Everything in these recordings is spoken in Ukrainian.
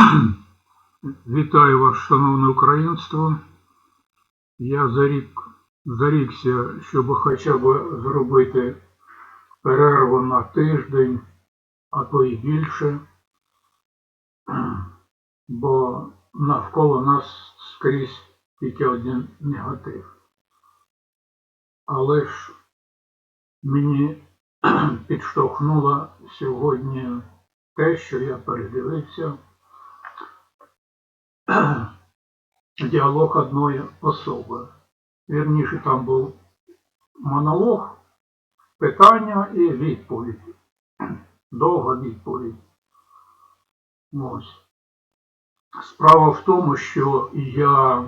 Вітаю вас, шановне українство. Я зарік, зарікся, щоб хоча б зробити перерву на тиждень, а то і більше, бо навколо нас скрізь тільки один негатив. Але ж мені підштовхнуло сьогодні те, що я передивився діалог одної особи. Вірніше, там був монолог, питання і відповідь. Довга відповідь. Ось. Справа в тому, що я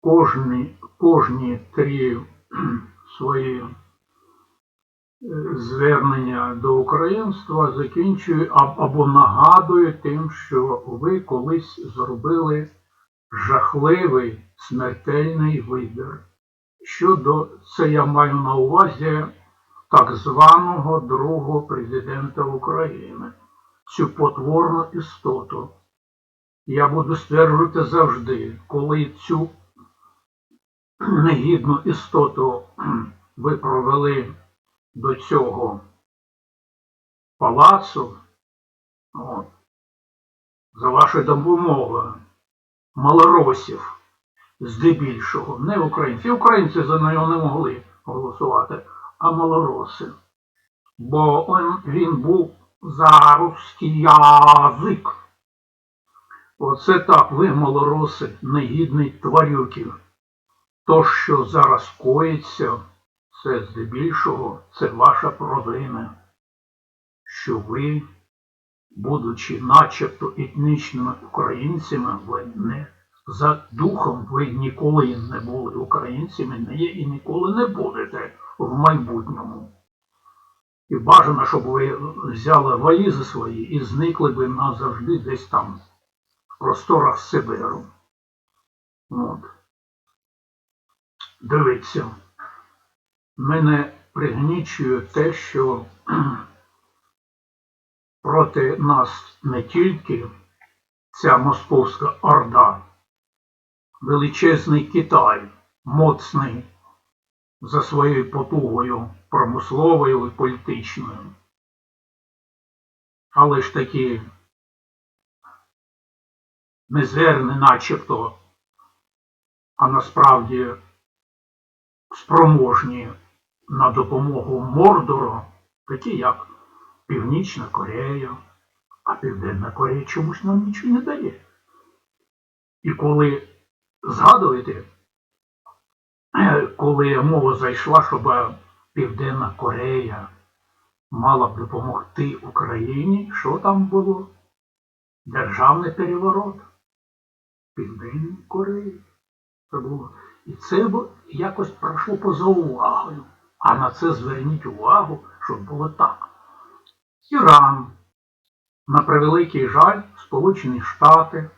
кожні, кожні три свої звернення до українства закінчую або нагадую тим, що ви колись зробили жахливий смертельний вибір. Щодо це я маю на увазі так званого другого президента України, цю потворну істоту. Я буду стверджувати завжди, коли цю негідну істоту ви провели до цього палацу, от, за вашу допомогу, малоросів, здебільшого, не українці. Українці за нього не могли голосувати, а малороси. Бо він був за русський язик. Оце так, ви, малороси, негідний тварюків. То, що зараз коїться, це здебільшого, це ваша провина, що ви, будучи начебто етнічними українцями, ви не за духом ви ніколи не були українцями, не є і ніколи не будете в майбутньому. І бажано, щоб ви взяли валізи свої і зникли би назавжди десь там, в просторах Сибиру. От. Дивіться, мене пригнічує те, що проти нас не тільки ця московська орда, величезний Китай, моцний за своєю потугою промисловою і політичною. Але ж таки мізерний начебто, а насправді спроможні на допомогу Мордору, такі як Північна Корея, а Південна Корея чомусь нам нічого не дає. І коли згадуєте, коли мова зайшла, щоб Південна Корея мала б допомогти Україні, що там було? Державний переворот Південної Кореї. Це було. І це якось пройшло поза увагою. А на це зверніть увагу, щоб було так. Іран, на превеликий жаль, Сполучені Штати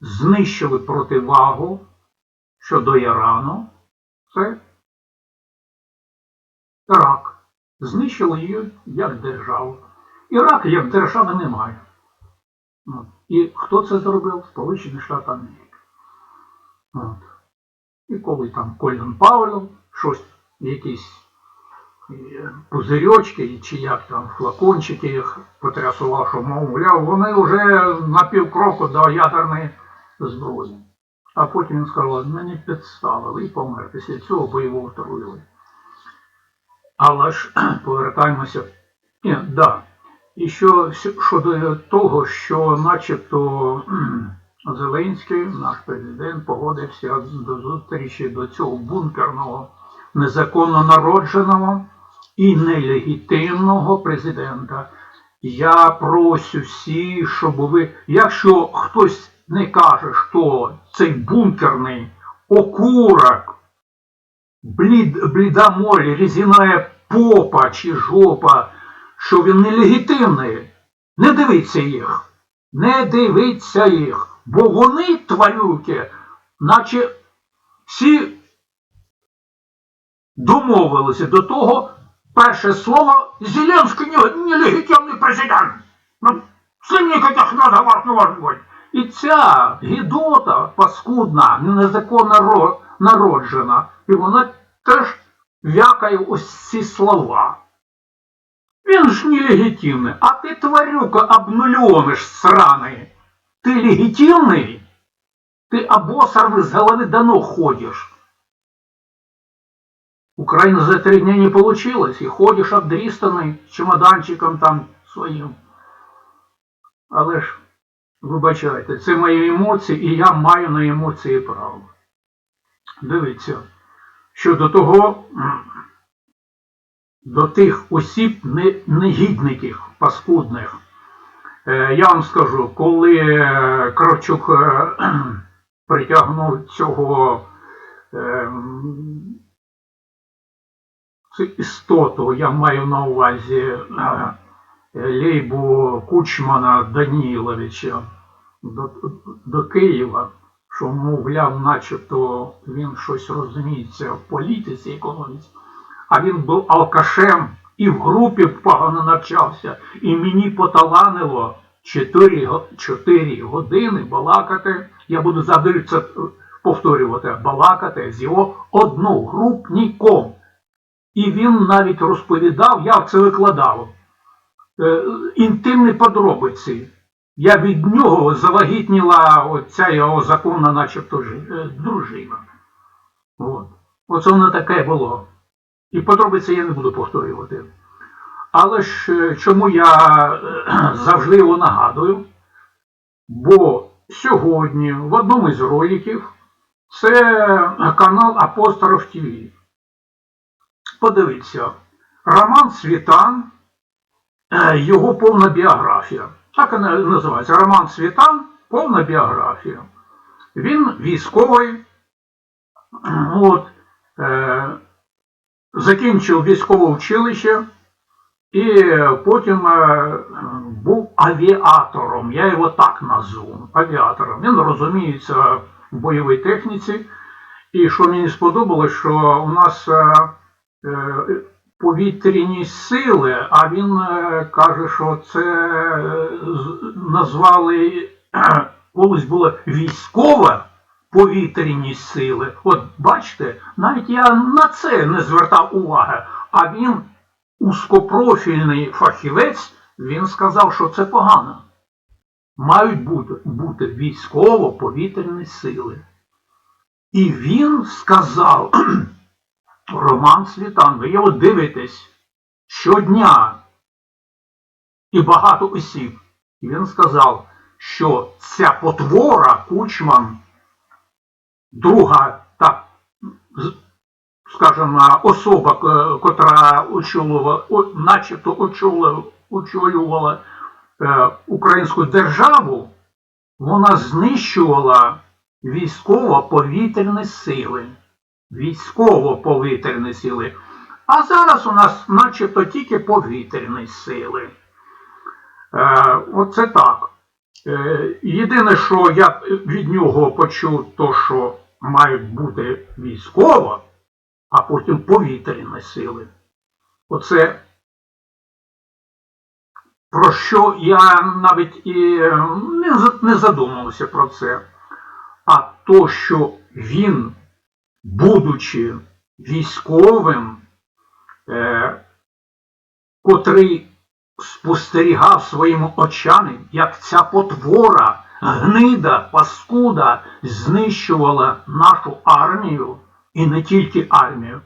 знищили противагу щодо Ірану. Це Ірак. Знищили її як державу. Ірак як держави немає. І хто це зробив? Сполучені Штати Америки. От. І коли там Колін Павлов, щось, якісь е, пузирьочки, чи як там флакончики їх потрясував, що мовляв, вони вже на півкроку до ядерної зброї. А потім він сказав, мені підставили і помер. Після цього бойового отруїли. Але ж повертаємося. Ні, да. І що щодо того, що начебто Зеленський, наш президент, погодився до зустрічі до цього бункерного, незаконно народженого і нелегітимного президента. Я прошу всі, щоб ви, якщо хтось не каже, що цей бункерний окурок, блід, бліда молі, резиная попа чи жопа, що він нелегітимний, не дивіться їх. Не дивіться їх, бо вони, тварюки, наче всі домовилися до того перше слово Зеленський не- нелегітимний президент. Ну, С ним никаких. І ця гідота паскудна, незаконно народжена, і вона теж вякає ось ці слова. Він ж нелегітимний, а ти, тварюка, обнуленыш сраний. Ты легитимный? Ты обосранный с головы до ног ходишь. Украина за три дня не получилось, и ходишь обдристанный с чемоданчиком там своїм. Але ж, вибачайте, це мої емоції, і я маю на емоції право. Дивіться, щодо того, м, до тих осіб не- негідників, паскудних. Е, Я вам скажу, коли е, Кравчук е, притягнув цього цю істоту, я маю на увазі Лейбу Кучмана Даніловича до, до Києва, що, мовляв, начебто він щось розуміється в політиці, економіці, а він був алкашем і в групі погано навчався, і мені поталанило 4, 4 години балакати. Я буду це повторювати, балакати з його одногрупником. І він навіть розповідав, я це викладав, е, інтимні подробиці. Я від нього завагітніла оця його законна, начебто, е, дружина. От. Оце воно таке було. І подробиці я не буду повторювати. Але ж е, чому я е, завжди його нагадую? Бо сьогодні в одному із роликів це канал Апостроф ТВ. Подивіться, Роман Світан, е, його повна біографія. Так називається Роман Світан, повна біографія. Він військовий, от, е, закінчив військове училище і потім е, був авіатором. Я його так назву. Авіатором. Він розуміється в бойовій техніці. І що мені сподобалось, що у нас е, е, повітряні сили, а він каже, що це назвали колись було військове повітряні сили. От бачите, навіть я на це не звертав уваги, а він узкопрофільний фахівець, він сказав, що це погано. Мають бути, бути військово-повітряні сили. І він сказав, Роман Світан, ви його дивитесь щодня і багато осіб. Він сказав, що ця потвора Кучман, друга, так, скажімо, особа, котра очолювала, начебто очолювала, е, українську державу, вона знищувала військово-повітряні сили. Військово-повітряні сили. А зараз у нас начебто тільки повітряні сили. Е, оце так. Е, єдине, що я від нього почув, то що мають бути військова, а потім повітряні сили. Оце про що я навіть і не, за- не задумувався про це. А то, що він, будучи військовим, е, котрий спостерігав своїми очами, як ця потвора, гнида, паскуда знищувала нашу армію, і не тільки армію,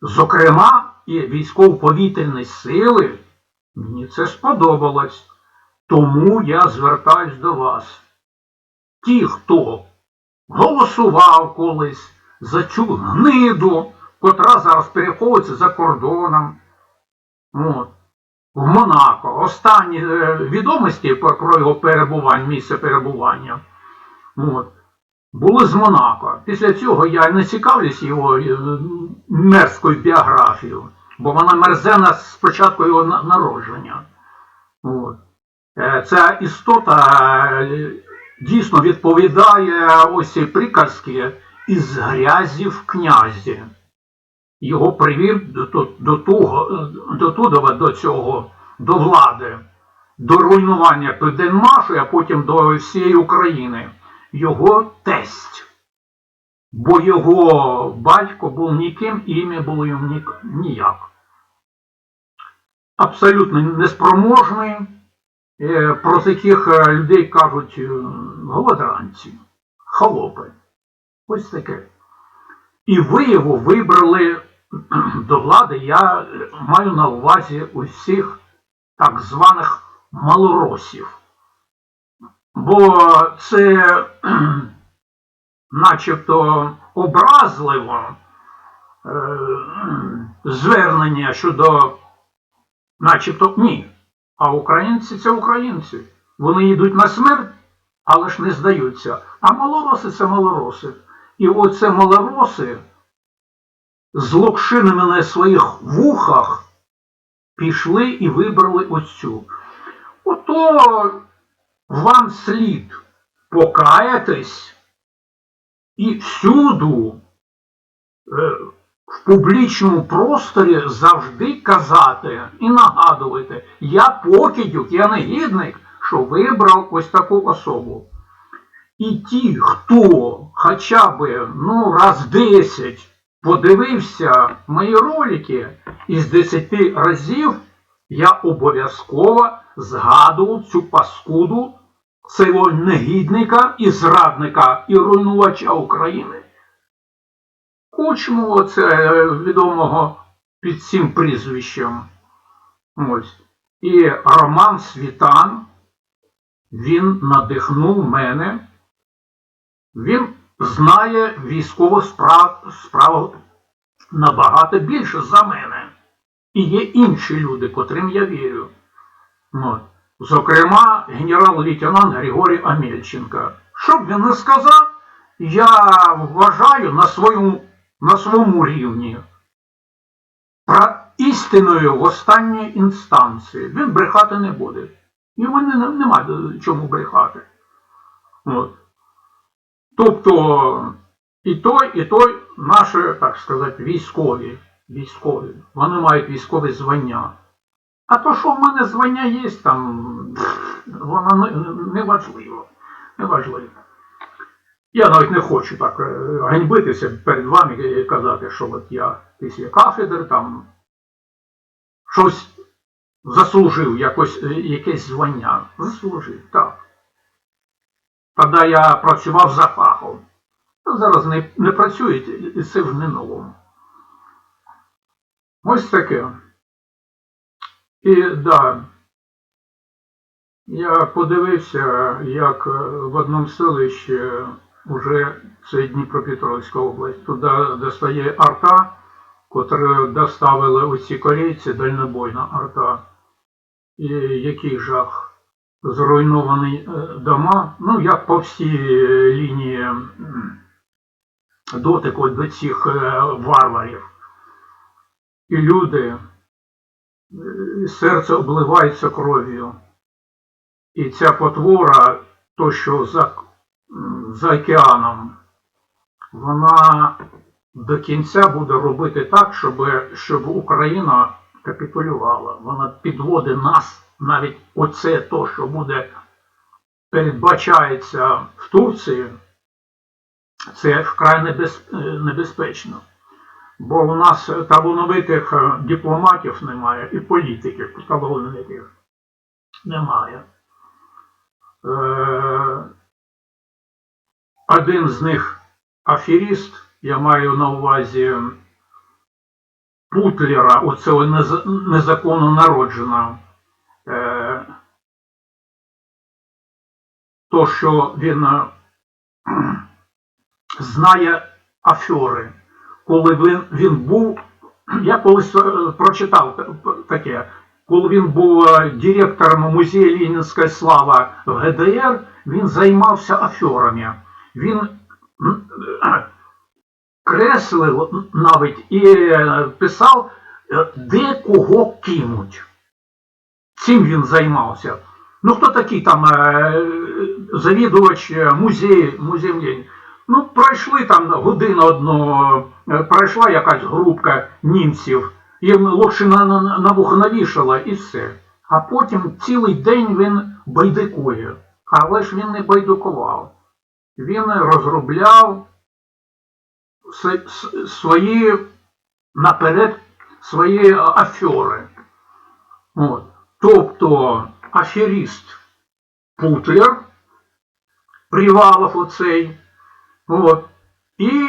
зокрема і військово-повітряні сили, мені це сподобалось. Тому я звертаюсь до вас. Ті, хто голосував колись за цю гниду, котра зараз переховується за кордоном. От. В Монако. Останні е, відомості про, його перебування, місце перебування. От. Були з Монако. Після цього я не цікавлюсь його е, мерзкою біографією, бо вона мерзена з початку його народження. От. Е, Ця істота дійсно відповідає ось ці приказки із грязі в князі. Його привів до, до, того, до Тудова, до цього, до влади. до руйнування Південмашу, а потім до всієї України, його тесть. Бо його батько був ніким, і ім'я було йому ніяк. Абсолютно неспроможний, е, про таких е, людей кажуть голодранці, холопи. Ось таке. І ви його вибрали до влади, я маю на увазі усіх так званих малоросів. Бо це начебто образливо е, звернення щодо, начебто ні. А українці це українці. Вони йдуть на смерть, але ж не здаються. А малороси це малороси. І оце малороси з локшинами на своїх вухах пішли і вибрали оцю. Ото вам слід покаятись і всюду е, в публічному просторі завжди казати і нагадувати, я покидюк, я негідник, що вибрав ось таку особу. І ті, хто хоча б ну, раз 10 подивився мої ролики, із 10 разів я обов'язково згадував цю паскуду цього негідника і зрадника і руйнувача України. Кучму це е, відомого під цим прізвищем. Ось. І Роман Світан, він надихнув мене. Він знає військову справ, справу набагато більше за мене. І є інші люди, котрим я вірю. От. Зокрема, генерал-лейтенант Григорій Амельченко. Що б він не сказав, я вважаю на своєму, на своєму рівні про істиною в останній інстанції. Він брехати не буде. І в мене немає чому брехати. От. Тобто і той, і той наші, так сказати, військові. Військові. Вони мають військове звання. А то, що в мене звання є, там, воно не, не важливо. Я навіть не хочу так е, ганьбитися перед вами і казати, що от я після кафедри там щось заслужив, якось, е, якесь звання. Заслужив, так. Тоді я працював за фахом. Зараз не, не працюють, і це в минулому. Ось таке. І да, я подивився, як е, в одному селищі уже це Дніпропетровська область, туди достає арта, котру доставили оці корейці, дальнобойна арта. І який жах. Зруйновані е, дома, ну як по всій е, лінії дотику до цих е, варварів. І люди, серце обливається кров'ю. І ця потвора, то, що за, за океаном, вона до кінця буде робити так, щоб, щоб Україна капітулювала. Вона підводить нас, навіть оце то, що буде передбачається в Турції, це вкрай е, небезпечно. Бо у нас талановитих е, дипломатів немає і політиків талановитих немає. Е, Один з них аферіст, я маю на увазі Путлера, оцього незаконно народженого. Е, То, що він е, знає афери. Коли він, він був, я колись е, прочитав таке, коли він був директором музею Ленінська слава в ГДР, він займався аферами. Він креслив навіть і писав, де кого кинуть. Цим він займався. Ну, хто такий там е, завідувач музею, музею Ну, пройшли там годину одну, е, пройшла якась групка німців, їм лучше на, вухо навішала і все. а потім цілий день він байдикує. Але ж він не байдикував. Він розробляв свої наперед свої афери. От. Тобто аферіст Путлер, Привалов оцей, от, і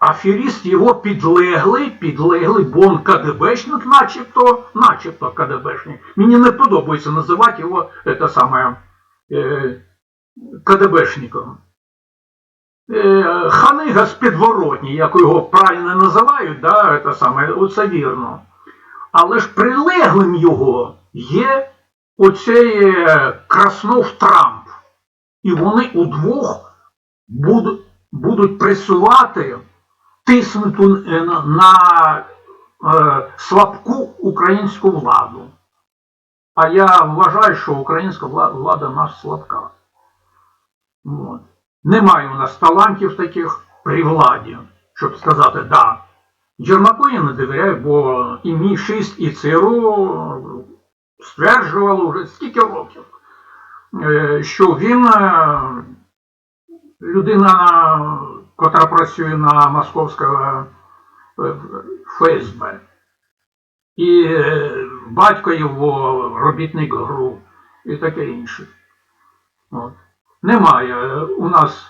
аферіст його підлеглий, підлеглий, бо він КДБшник, начебто, начебто КДБшник. Мені не подобається називати його це саме, е, КДБшником. Е, Ханига з підворотні, як його правильно називають, да, це саме, оце вірно. Але ж прилеглим його є оцей е, Краснов Трамп. І вони удвох будуть, будуть пресувати, тиснути е, на, е, слабку українську владу. А я вважаю, що українська влада, нас слабка. Немає у нас талантів таких при владі, щоб сказати, да. Єрмаку я не довіряю, бо і мій 6, і ЦРУ стверджували вже скільки років, е, що він е, людина, котра працює на московського е, ФСБ. І батько його робітник ГРУ і таке інше. От. Немає у нас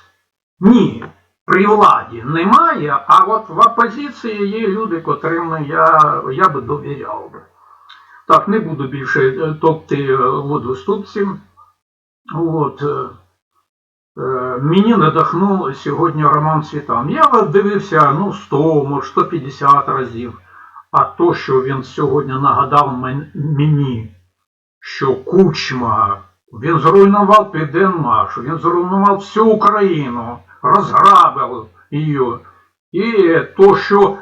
ні. При владі немає, а от в опозиції є люди, котрим я, я би довіряв би. Так, не буду більше е, топти е, воду ступців. От, е, мені надихнув сьогодні Роман Світан. Я дивився ну, 100, може 150 разів. А то, що він сьогодні нагадав мені, що Кучма, він зруйнував Південмаш, він зруйнував всю Україну, розграбив її. І то, що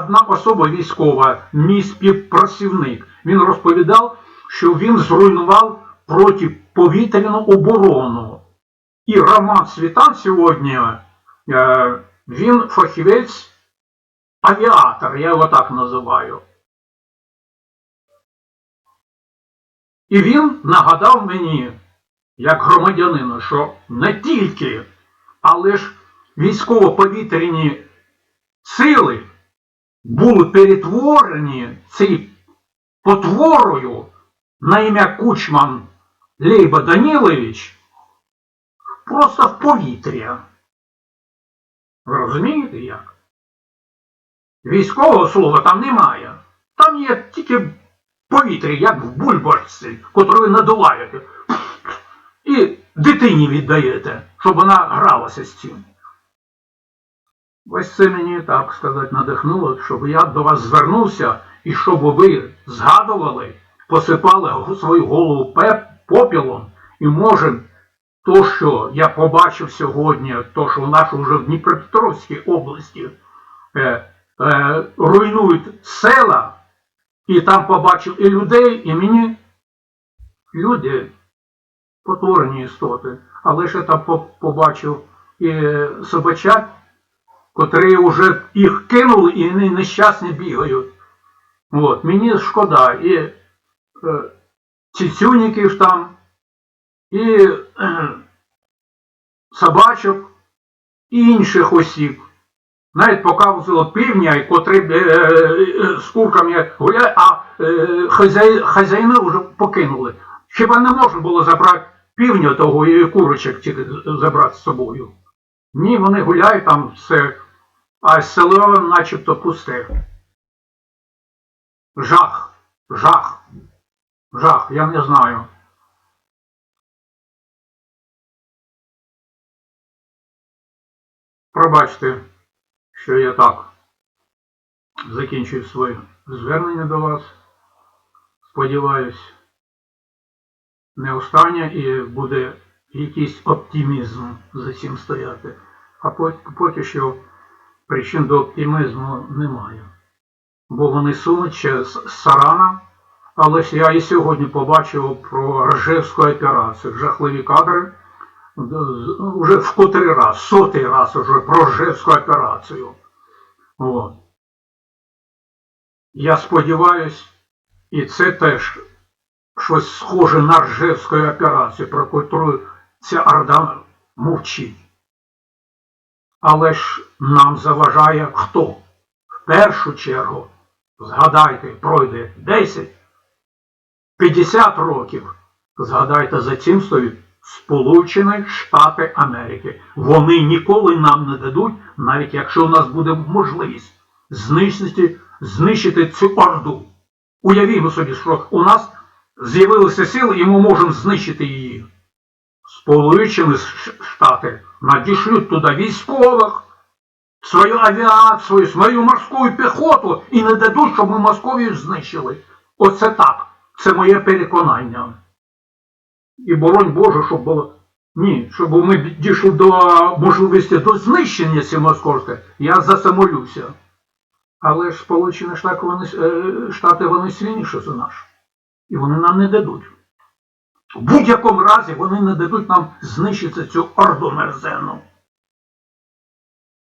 одна особа військова, мій співпрацівник, він розповідав, що він зруйнував протиповітряну оборону. І Роман Світан сьогодні, е, він фахівець авіатор, я його так називаю. І він нагадав мені, як громадянину, що не тільки, але ж військово-повітряні сили були перетворені цією потворою на ім'я Кучман Лейба Данілович просто в повітря. Ви розумієте як? Військового слова там немає. Там є тільки повітря, як в бульбашці, котру ви надуваєте. І дитині віддаєте, щоб вона гралася з цим. Ось це мені, так сказати, надихнуло, щоб я до вас звернувся і щоб ви згадували, посипали свою голову попілом, і може то, що я побачив сьогодні, то, що в нашій вже в Дніпропетровській області е, е, руйнують села, і там побачив і людей, і мені люди потворені істоти, але я там побачив і собачат, котрі вже їх кинули і вони нещасні бігають. От, мені шкода і е, цицюніків там, і е, собачок, і інших осіб. Навіть показувало півня, котрі е, е, з курками гуляє, а е, хазяї, хазяїни вже покинули. Хіба не можна було забрати півня того і курочок забрати з собою? Ні, вони гуляють там все, а село начебто пусте. Жах, жах, жах, я не знаю. Пробачте, що я так закінчую своє звернення до вас. Сподіваюсь, не останнє і буде якийсь оптимізм за цим стояти. А поки що причин до оптимізму немає. Бо вони сунуть ще з Сарана, але ж я і сьогодні побачив про Ржевську операцію, жахливі кадри. Уже в котрий раз, сотий раз уже про Ржевську операцію. От. Я сподіваюсь, і це теж щось схоже на Ржевську операцію, про яку ця Орда мовчить. Але ж нам заважає хто? В першу чергу, згадайте, пройде 10, 50 років. Згадайте, за цим стоїть Сполучені Штати Америки. Вони ніколи нам не дадуть, навіть якщо у нас буде можливість знищити, знищити цю орду. Уявімо собі, що у нас з'явилися сили, і ми можемо знищити її. Сполучені Штати надішлють туди військових, свою авіацію, свою морську піхоту і не дадуть, щоб ми Московію знищили. Оце так. Це моє переконання. І боронь Боже, щоб було. Ні, щоб ми дійшли до можливості до знищення цієї московської, я за. Але ж Сполучені Штати вони, е, Штати вони сильніші за наш. І вони нам не дадуть. В будь-якому разі вони не дадуть нам знищити цю орду мерзенну.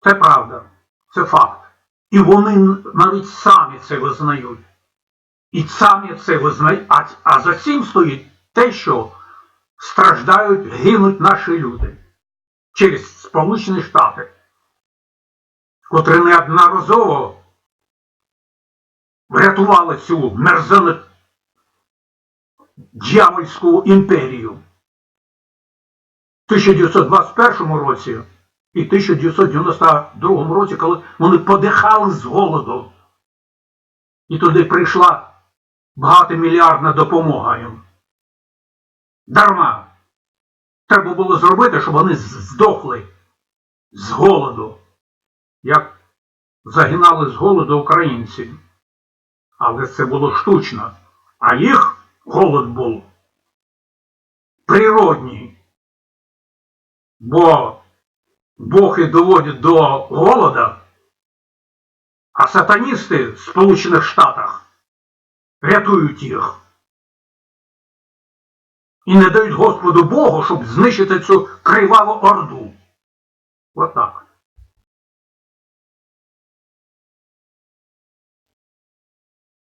Це правда, це факт. І вони навіть самі це визнають. І самі це визнають. А, за цим стоїть те, що страждають, гинуть наші люди через Сполучені Штати, котрі неодноразово врятували цю мерзену дьявольську імперію. В 1921 році і в 1992 році, коли вони подихали з голоду. І туди прийшла багатомільярдна допомога їм. Дарма. Треба було зробити, щоб вони здохли з голоду, як загинали з голоду українці. Але це було штучно. А їх голод був природній. Бо Бог і доводить до голода, а сатаністи в Сполучених Штатах рятують їх. І не дають Господу Богу, щоб знищити цю криваву орду. Отак.